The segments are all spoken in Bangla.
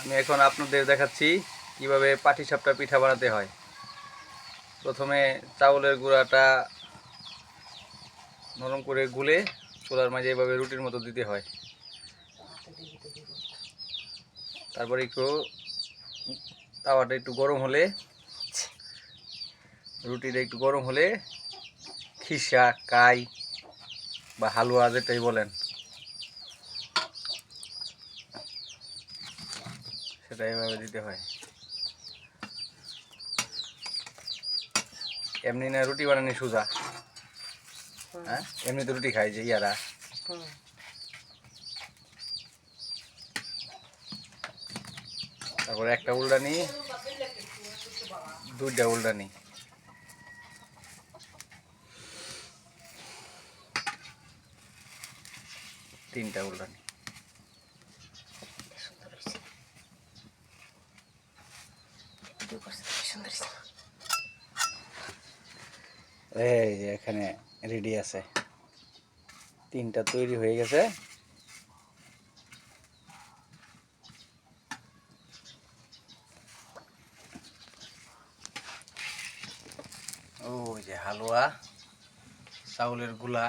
আমি এখন আপনাদের দেখাচ্ছি কীভাবে পাটিসাপটা পিঠা বানাতে হয়। প্রথমে চাউলের গুঁড়াটা নরম করে গুলে চোলার মাঝে এভাবে রুটির মতো দিতে হয়। তারপরে একটু তাওয়াটা একটু গরম হলে, রুটিটা একটু গরম হলে, খিসা, কাই বা হালুয়া যেটাই বলেন। সেটা এভাবে দিতে হয়। এমনি না রুটি বানানি সোজা। হ্যাঁ? এমনি তো রুটি খাই যে ইয়ারা। তারপরে একটা উল্টানি, দুইটা উল্টানি। তিনটা উল্টানি। এখানে রেডি আছে। তিনটা তৈরি হয়ে গেছে। ও যে হালুয়া, চাউলেরগুলা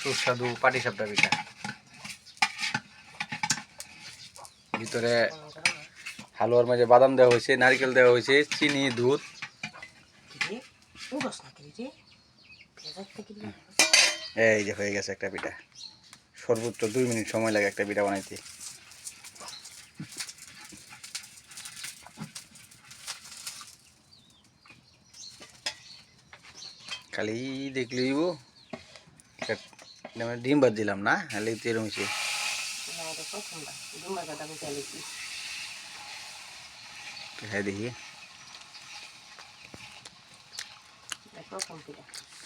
সুস্বাদু পাটিসাপটা পিঠা। ভিতরে হালুয়ার মাঝে বাদাম দেওয়া হয়েছে, নারকেল দেওয়া হয়েছে, চিনি, দুধ। এই যে হয়ে গেছে একটা পিঠা। সর্বোচ্চ দুই মিনিট সময় লাগে একটা পিঠা বানাইতে। খালি দেখলেই ও ডিম বাদ দিলাম না, খালি হয়েছে হ্যাঁ দেখি।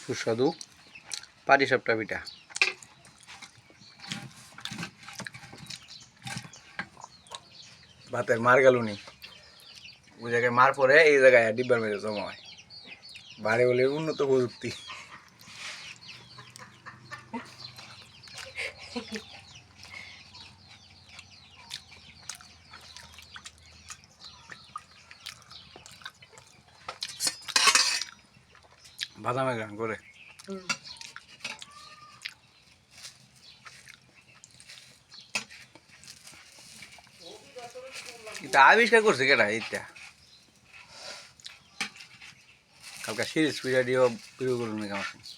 সুস্বাদু পাটিসাপটা পিঠা। ভাতের মার গেলুনি। ওই জায়গায় মার পরে এই জায়গায় ডিব্বার মেঝে জমা হয়। বাড়ি বলে উন্নত প্রযুক্তি। বাদামে গান করে। এটা আবিষ্কার করছে কেটা এইটা। কালকে সিরিজ পিরিয়ড দিও প্রিয় করুন নাকি আমার সঙ্গে।